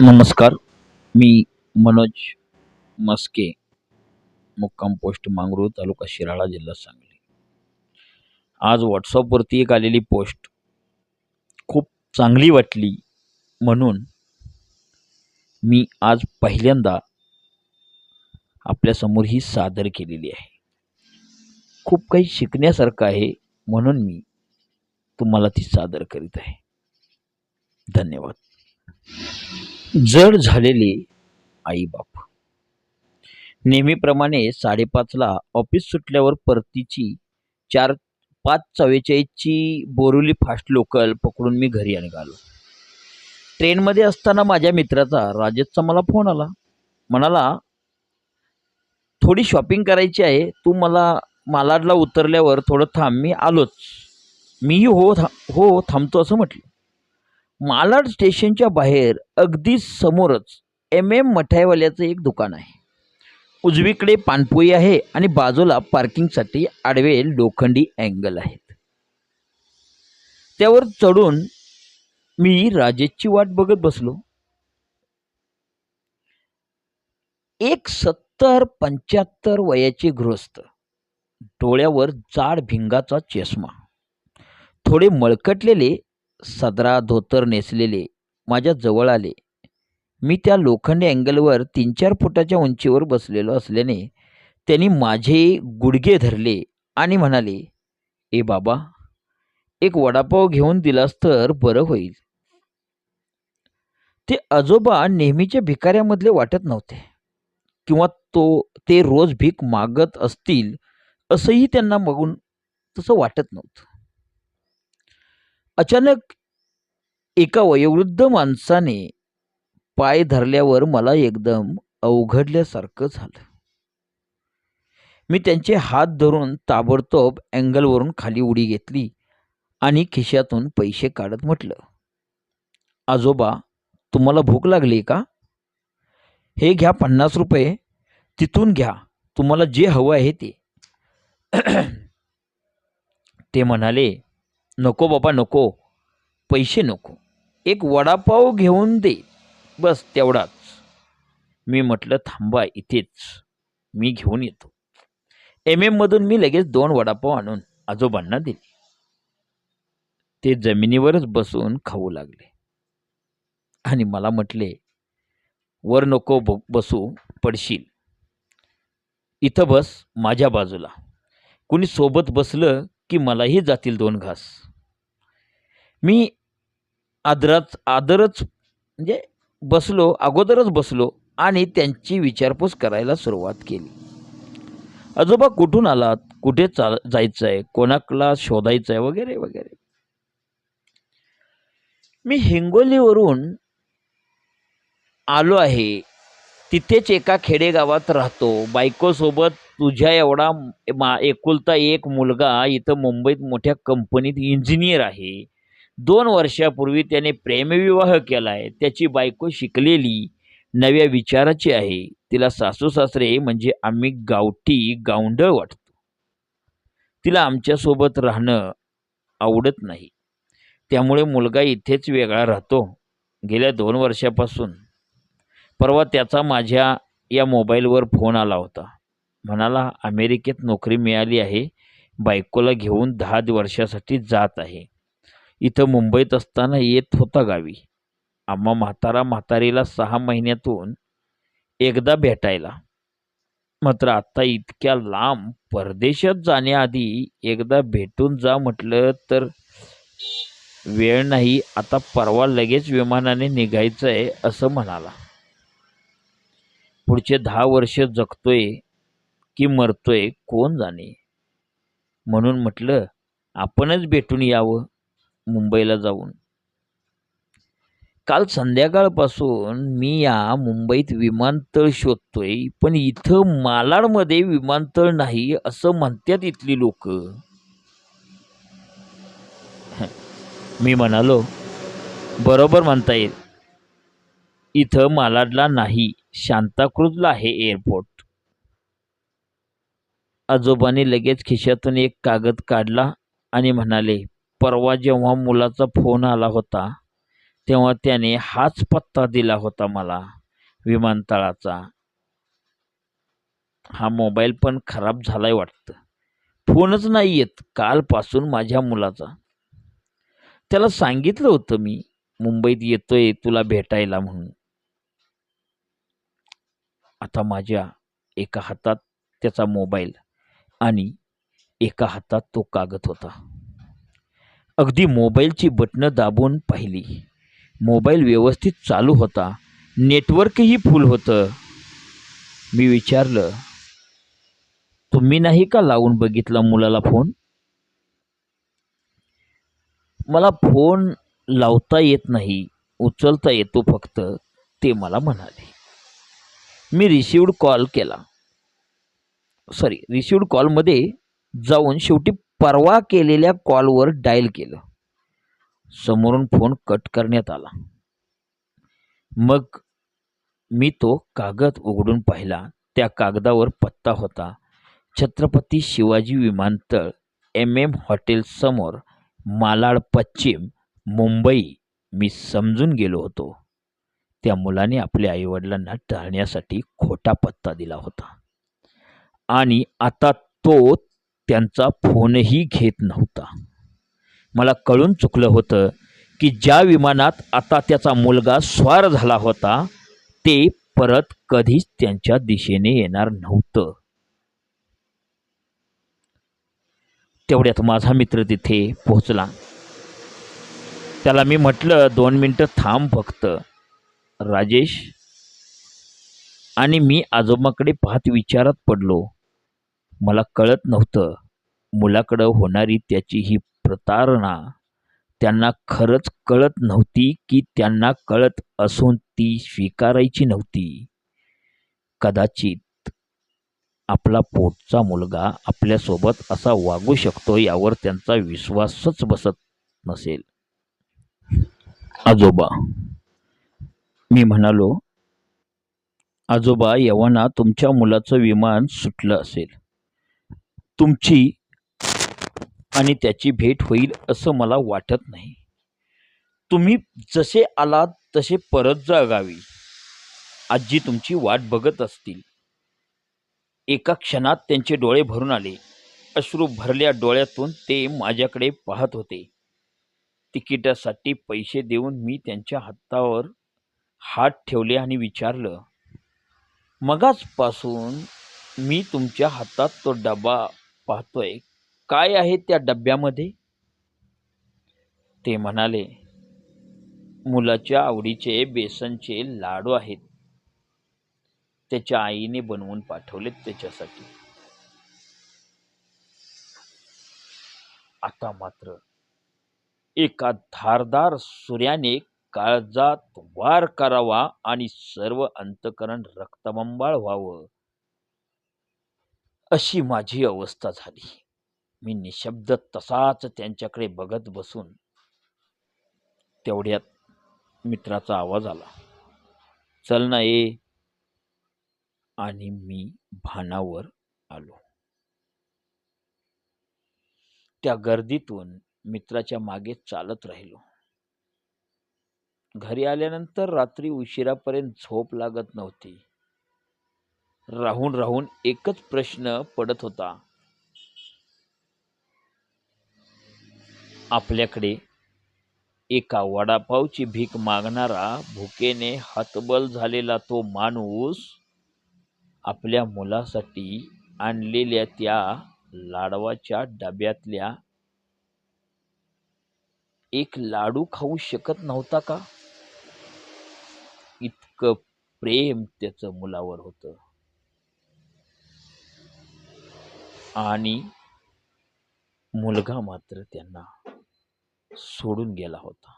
नमस्कार मी मनोज मस्के मुक्काम पोस्ट मांगरूळ तालुका शिराळा जिल्हा सांगली. आज व्हॉट्सअपवरती एक आलेली पोस्ट खूप चांगली वाटली म्हणून मी आज पहिल्यांदा आपल्यासमोर ही सादर केलेली आहे. खूप काही शिकण्यासारखं आहे म्हणून मी तुम्हाला ती सादर करीत आहे. धन्यवाद. जड झालेले आईबाप नेहमीप्रमाणे साडेपाचला ऑफिस सुटल्यावर परतीची चार पाच चव्वेचाळीसची बोरुली फास्ट लोकल पकडून मी घरी निघालो. ट्रेनमध्ये असताना माझ्या मित्राचा राजेशचा मला फोन आला. म्हणाला थोडी शॉपिंग करायची आहे. तू मला मालाडला उतरल्यावर थोडं थांब मी आलोच. मीही हो था हो थांबतो असं म्हटलं. मालाड स्टेशनच्या बाहेर अगदी समोरच एम एम मठाईवाल्याचं एक दुकान आहे. उजवीकडे पानपोई आहे आणि बाजूला पार्किंगसाठी आडवे लोखंडी अँगल आहेत. त्यावर चढून मी राजेशची वाट बघत बसलो. एक सत्तर पंच्याहत्तर वयाचे गृहस्थ. डोळ्यावर जाड भिंगाचा चष्मा. थोडे मळकटलेले सदरा धोतर नेसलेले माझ्या जवळ आले. मी त्या लोखंडी अँगलवर तीन चार फुटाच्या उंचीवर बसलेलो असल्याने त्यांनी माझे गुडघे धरले आणि म्हणाले ए बाबा एक वडापाव घेऊन दिलास तर बरं होईल. ते आजोबा नेहमीच्या भिकाऱ्यामधले वाटत नव्हते किंवा तो ते रोज भीक मागत असतील असंही त्यांना बघून तसं वाटत नव्हतं. अचानक एका वयोवृद्ध माणसाने पाय धरल्यावर मला एकदम अवघडल्यासारखं झालं. मी त्यांचे हात धरून ताबडतोब अँगलवरून खाली उडी घेतली आणि खिशातून पैसे काढत म्हटलं आजोबा तुम्हाला भूक लागली का? हे घ्या पन्नास रुपये तिथून घ्या तुम्हाला जे हवं आहे ते. ते म्हणाले नको बाबा नको पैसे नको. एक वडापाव घेऊन दे. बस तेवढाच. मी म्हटलं थांबा इथेच. मी घेऊन येतो. एम एममधून मी लगेच दोन वडापाव आणून आजोबांना दिले. ते जमिनीवरच बसून खाऊ लागले. आणि मला म्हटले वर नको ब बसू पडशील. इथं बस माझ्या बाजूला. कुणी सोबत बसलं की मलाही जातील दोन घास. मी आदराच आदरच म्हणजे बसलो अगोदरच बसलो आणि त्यांची विचारपूस करायला सुरुवात केली. आजोबा कुठून आलात? कुठे चाल जायचं आहे कोणाला शोधायचं आहे वगैरे वगैरे. मी हिंगोलीवरून आलो आहे. तिथेच एका खेडेगावात राहतो. बायकोसोबत तुझ्या एवढा मा एकुलता एक मुलगा इथं मुंबईत मोठ्या कंपनीत इंजिनियर आहे. दोन वर्षापूर्वी त्याने प्रेमविवाह केला आहे त्याची बायको शिकलेली नव्या विचाराची आहे. तिला सासू सासरे म्हणजे आम्ही गावठी गावंढळ वाटतो. तिला आमच्यासोबत राहणं आवडत नाही. त्यामुळे मुलगा इथेच वेगळा राहतो. गेल्या दोन वर्षापासून. परवा त्याचा माझ्या या मोबाईलवर फोन आला होता. म्हणाला अमेरिकेत नोकरी मिळाली आहे. बायकोला घेऊन दहा वर्षासाठी जात आहे. इथं मुंबईत असताना येत होता गावी. आम्हा म्हातारा म्हातारीला सहा महिन्यातून एकदा भेटायला. मात्र आत्ता इतक्या लांब परदेशात जाण्याआधी एकदा भेटून जा म्हटलं तर वेळ नाही आता परवा लगेच विमानाने निघायचं आहे असं म्हणाला. पुढचे दहा वर्ष जगतोय की मरतोय कोण जाणे? म्हणून म्हटलं आपणच भेटून यावं. मुंबईला जाऊन. काल संध्याकाळपासून मी या मुंबईत विमानतळ शोधतोय पण इथं मालाडमध्ये विमानतळ नाही असं म्हणतात इथली लोक. मी म्हणालो बरोबर म्हणता येईल. इथं मालाडला नाही शांताक्रूजला आहे एअरपोर्ट. आजोबाने लगेच खिशातून एक कागद काढला आणि म्हणाले परवा जेव्हा मुलाचा फोन आला होता तेव्हा त्याने हाच पत्ता दिला होता मला विमानतळाचा. हा मोबाईल पण खराब झालाय वाटतं. फोनच नाही येत कालपासून माझ्या मुलाचा. त्याला सांगितलं होतं मी मुंबईत येतोय तुला भेटायला म्हणून. आता माझ्या एका हातात त्याचा मोबाईल आणि एका हातात तो कागद होता. अगदी मोबाईलची बटणं दाबून पाहिली. मोबाईल व्यवस्थित चालू होता. नेटवर्कही फुल होतं. मी विचारलं तुम्ही नाही का लावून बघितला मुलाला फोन? मला फोन लावता येत नाही उचलता येतो फक्त ते मला म्हणाले. मी रिसिवड कॉल केला. सॉरी रिसिवड कॉलमध्ये जाऊन शेवटी परवा केलेल्या कॉलवर डायल केलं. समोरून फोन कट करण्यात आला. मग मी तो कागद उघडून पाहिला. त्या कागदावर पत्ता होता छत्रपती शिवाजी विमानतळ एम एम हॉटेलसमोर मालाड पश्चिम मुंबई. मी समजून गेलो होतो. त्या मुलाने आपल्या आईवडिलांना टाळण्यासाठी खोटा पत्ता दिला होता. आणि आता तो त्यांचा फोनही घेत नव्हता. मला कळून चुकलं होतं की ज्या विमानात आता त्याचा मुलगा स्वार झाला होता ते परत कधीच त्यांच्या दिशेने येणार नव्हतं. तेवढ्यात माझा मित्र तिथे पोहोचला. त्याला मी म्हटलं दोन मिनटं थांब फक्त राजेश. आणि मी आजोबाकडे पाहत विचारात पडलो. मला कळत नव्हतं. मुलाकडं होणारी त्याची ही प्रतारणा त्यांना खरंच कळत नव्हती की त्यांना कळत असून ती स्वीकारायची नव्हती. कदाचित आपला पोटचा मुलगा आपल्यासोबत असा वागू शकतो यावर त्यांचा विश्वासच बसत नसेल. आजोबा मी म्हणालो आजोबा यव्हाना तुमच्या मुलाचं विमान सुटलं असेल. तुमची आणि त्याची भेट होईल असं मला वाटत नाही. तुम्ही जसे आलात तसे परत जागावी. आजी तुमची वाट बघत असतील. एका क्षणात त्यांचे डोळे भरून आले. अश्रू भरल्या डोळ्यातून ते माझ्याकडे पाहत होते. तिकिटासाठी पैसे देऊन मी त्यांच्या हातावर हात ठेवले आणि विचारलं मगाचपासून मी तुमच्या हातात तो डबा पाहतोय काय आहे त्या डब्यामध्ये? ते म्हणाले मुलाच्या आवडीचे बेसनचे लाडू आहेत. त्याच्या आईने बनवून पाठवलेत त्याच्यासाठी. आता मात्र एका धारदार सूर्याने काळजात वार करावा आणि सर्व अंतकरण रक्तबंबाळ व्हावं. अशी माझी अवस्था झाली. मी निशब्द तसाच त्यांच्याकडे बघत बसून तेवढ्यात मित्राचा आवाज आला. चल ना ये आणि मी भानावर आलो. त्या गर्दीतून मित्राच्या मागे चालत राहिलो. घरी आल्यानंतर रात्री उशिरापर्यंत झोप लागत नव्हती. राहून राहून एकच प्रश्न पडत होता. आपल्याकडे एका वडापावची भीक मागणारा भुकेने हतबल झालेला तो माणूस आपल्या मुलासाठी आणलेल्या त्या लाडवाच्या डब्यातल्या एक लाडू खाऊ शकत नव्हता का? इतकं प्रेम त्याचं मुलावर होतं. आणि मुलगा मात्र त्यांना सोडून गेला होता.